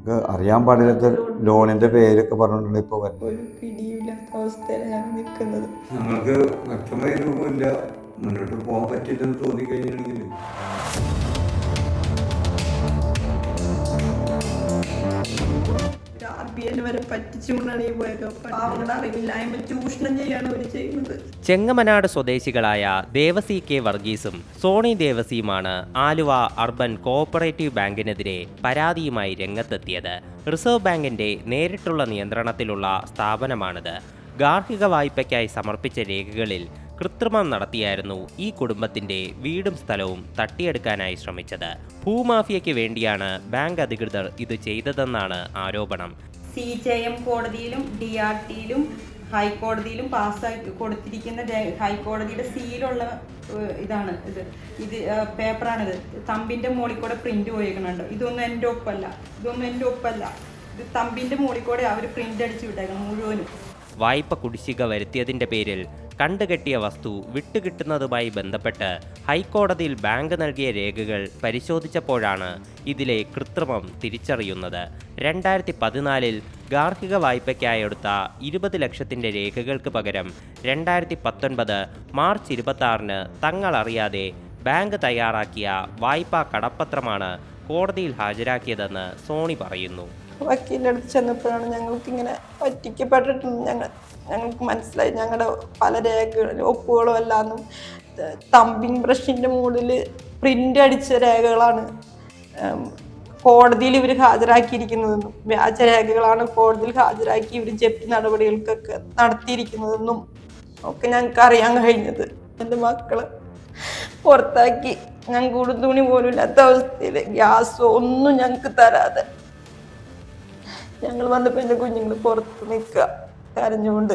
നമുക്ക് അറിയാൻ പാടില്ലാത്ത ലോണിന്റെ പേരൊക്കെ പറഞ്ഞിട്ടുണ്ട് ഇപ്പോൾ വരുന്നത്. പിടിയില്ലാത്ത അവസ്ഥയിലാണ് നിൽക്കുന്നത്. ഞങ്ങൾക്ക് വ്യക്തമായ രൂപമില്ല മുന്നോട്ട് പോകാൻ പറ്റില്ലെന്ന് തോന്നിക്കഴിഞ്ഞാണെങ്കിൽ ചെങ്ങമനാട് സ്വദേശികളായ ദേവസി കെ വർഗീസും സോണി ദേവസിയുമാണ് ആലുവ അർബൻ കോഓപ്പറേറ്റീവ് ബാങ്കിനെതിരെ പരാതിയുമായി രംഗത്തെത്തിയത്. റിസർവ് ബാങ്കിന്റെ നേരിട്ടുള്ള നിയന്ത്രണത്തിലുള്ള സ്ഥാപനമാണിത്. ഗാർഹിക വായ്പയ്ക്കായി സമർപ്പിച്ച രേഖകളിൽ കൃത്രിമം നടത്തിയായിരുന്നു ഈ കുടുംബത്തിന്റെ വീടും സ്ഥലവും തട്ടിയെടുക്കാനായി ശ്രമിച്ചത്. ഭൂമാഫിയയ്ക്ക് വേണ്ടിയാണ് ബാങ്ക് അധികൃതർ ഇത് ചെയ്തതെന്നാണ് ആരോപണം. സി ജെ എം കോടതിയിലും ഡി ആർ ടിയിലും ഹൈക്കോടതിയിലും പാസ്സാക്കി കൊടുത്തിരിക്കുന്ന ഹൈക്കോടതിയുടെ സീലുള്ള ഇതാണ് ഇത്. ഇത് പേപ്പറാണിത്. തമ്പിന്റെ മുകളിൽ കൂടെ പ്രിന്റ് പോയേക്കണുണ്ട്. ഇതൊന്നും എന്റെ ഒപ്പല്ല. ഇതൊന്നും എന്റെ ഒപ്പല്ല. ഇത് തമ്പിന്റെ മുകളിൽ കൂടെ അവർ പ്രിന്റ് അടിച്ച് വിട്ടേക്കണം മുഴുവനും. വായ്പ കുടിശ്ശിക വരുത്തിയതിന്റെ പേരിൽ കണ്ടുകെട്ടിയ വസ്തു വിട്ടുകിട്ടുന്നതുമായി ബന്ധപ്പെട്ട് ഹൈക്കോടതിയിൽ ബാങ്ക് നൽകിയ രേഖകൾ പരിശോധിച്ചപ്പോഴാണ് ഇതിലെ കൃത്രിമം തിരിച്ചറിയുന്നത്. രണ്ടായിരത്തി പതിനാലിൽ ഗാർഹിക വായ്പയ്ക്കായി എടുത്ത ഇരുപത് ലക്ഷത്തിന്റെ രേഖകൾക്ക് പകരം രണ്ടായിരത്തി പത്തൊൻപത് മാർച്ച് ഇരുപത്തി ആറിന് തങ്ങളറിയാതെ ബാങ്ക് തയ്യാറാക്കിയ വായ്പാ കടപ്പത്രമാണ് കോടതിയിൽ ഹാജരാക്കിയതെന്ന് സോണി പറയുന്നു. വക്കീലിന്റെ അടുത്ത് ചെന്നപ്പോഴാണ് ഞങ്ങൾക്ക് ഇങ്ങനെ പറ്റിക്കപ്പെട്ടിട്ടുണ്ട്. ഞങ്ങൾ ഞങ്ങൾക്ക് മനസ്സിലായി. ഞങ്ങളുടെ പല രേഖകളും ഒപ്പുകളും എല്ലാന്നും തമ്പിങ് ബ്രഷിന്റെ മുകളിൽ പ്രിന്റ് അടിച്ച രേഖകളാണ് കോടതിയിൽ ഇവർ ഹാജരാക്കിയിരിക്കുന്നതെന്നും വ്യാജ രേഖകളാണ് കോടതിയിൽ ഹാജരാക്കി ഇവർ ജപ്തി നടപടികൾക്കൊക്കെ നടത്തിയിരിക്കുന്നതെന്നും ഒക്കെ ഞങ്ങൾക്ക് അറിയാൻ കഴിഞ്ഞത്. എന്റെ മക്കൾ പുറത്താക്കി. ഞങ്ങൾക്ക് തുണി പോലും ഇല്ലാത്ത അവസ്ഥയിൽ ഗ്യാസോ ഒന്നും ഞങ്ങൾക്ക് തരാതെ. ഞങ്ങൾ വന്നപ്പോൾ എന്റെ കുഞ്ഞുങ്ങൾ പുറത്ത് നിൽക്കുക കരഞ്ഞുകൊണ്ട്.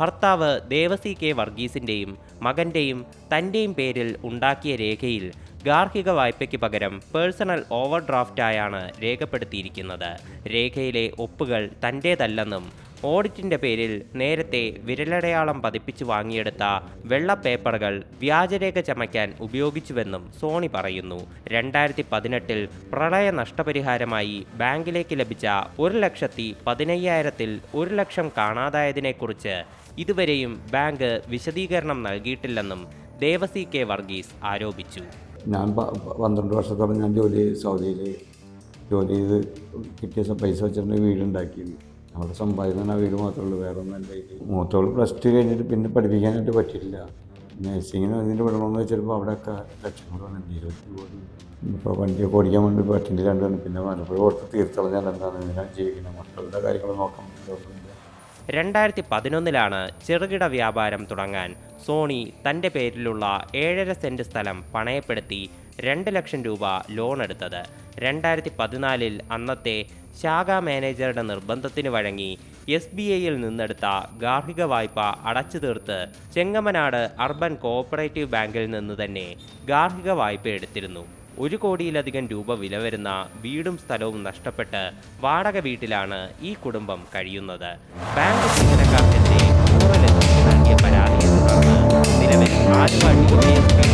ഭർത്താവ് ദേവസി കെ വർഗീസിന്റെയും മകന്റെയും തന്റെയും പേരിൽ ഉണ്ടാക്കിയ രേഖയിൽ ഗാർഹിക വായ്പയ്ക്ക് പകരം പേഴ്സണൽ ഓവർ ഡ്രാഫ്റ്റായാണ് രേഖപ്പെടുത്തിയിരിക്കുന്നത്. രേഖയിലെ ഒപ്പുകൾ തന്റേതല്ലെന്നും ഓഡിറ്റിന്റെ പേരിൽ നേരത്തെ വിരലടയാളം പതിപ്പിച്ച് വാങ്ങിയെടുത്ത വെള്ള പേപ്പറുകൾ വ്യാജരേഖ ചമയ്ക്കാൻ ഉപയോഗിച്ചുവെന്നും സോണി പറയുന്നു. രണ്ടായിരത്തി പതിനെട്ടിൽ പ്രളയ നഷ്ടപരിഹാരമായി ബാങ്കിലേക്ക് ലഭിച്ച ഒരു ലക്ഷത്തി പതിനയ്യായിരത്തിൽ ഒരു ലക്ഷം കാണാതായതിനെക്കുറിച്ച് ഇതുവരെയും ബാങ്ക് വിശദീകരണം നൽകിയിട്ടില്ലെന്നും ദേവസി കെ വർഗീസ് ആരോപിച്ചു. ഞാൻ പന്ത്രണ്ട് വർഷത്തോളം ഞാൻ ജോലി സൗദിയിൽ ജോലി ചെയ്ത് കിട്ടിയ പൈസ വെച്ചിട്ടുണ്ടെങ്കിൽ വീടുണ്ടാക്കിയത് അവിടെ സമ്പാദിക്കുന്ന ആ വീട് മാത്രമേ ഉള്ളൂ വേറെ ഒന്നും എന്റെ കയ്യിൽ പ്ലസ് ടു കഴിഞ്ഞിട്ട് പിന്നെ പഠിപ്പിക്കാനായിട്ട് പറ്റില്ല നഴ്സിങ്ങിന് വന്നിട്ട് വിടണമെന്ന് വെച്ചപ്പോൾ അവിടെയൊക്കെ ലക്ഷങ്ങൾ വന്നിട്ടുണ്ട് ഇരുപത്തി കോടി. ഇപ്പോൾ വണ്ടിയൊക്കെ ഓടിക്കാൻ വേണ്ടി പറ്റില്ല രണ്ടാണ് പിന്നെ മലപ്പുറം ഓർത്ത് തീർത്തളഞ്ഞാൽ എന്താണ് ഞാൻ ജീവിക്കുന്നത് മക്കളുടെ കാര്യങ്ങൾ നോക്കാൻ രണ്ടായിരത്തി പതിനൊന്നിലാണ് ചെറുകിട വ്യാപാരം തുടങ്ങാൻ സോണി തന്റെ പേരിലുള്ള ഏഴര സെന്റ് സ്ഥലം പണയപ്പെടുത്തി രണ്ട് ലക്ഷം രൂപ ലോൺ എടുത്തത്. രണ്ടായിരത്തി പതിനാലിൽ അന്നത്തെ ശാഖാ മാനേജറുടെ നിർബന്ധത്തിന് വഴങ്ങി എസ് ബി ഐയിൽ നിന്നെടുത്ത ഗാർഹിക വായ്പ അടച്ചു തീർത്ത് ചെങ്ങമനാട് അർബൻ കോഓപ്പറേറ്റീവ് ബാങ്കിൽ നിന്ന് തന്നെ ഗാർഹിക വായ്പ എടുത്തിരുന്നു. ഒരു കോടിയിലധികം രൂപ വില വരുന്ന വീടും സ്ഥലവും നഷ്ടപ്പെട്ട് വാടക വീട്ടിലാണ് ഈ കുടുംബം കഴിയുന്നത്. ബാങ്ക് ജീവനക്കാർക്കെതിരെ നൽകിയ പരാതിയെ തുടർന്ന് നിലവിൽ ഡിവൈഎസ്പിയുടെ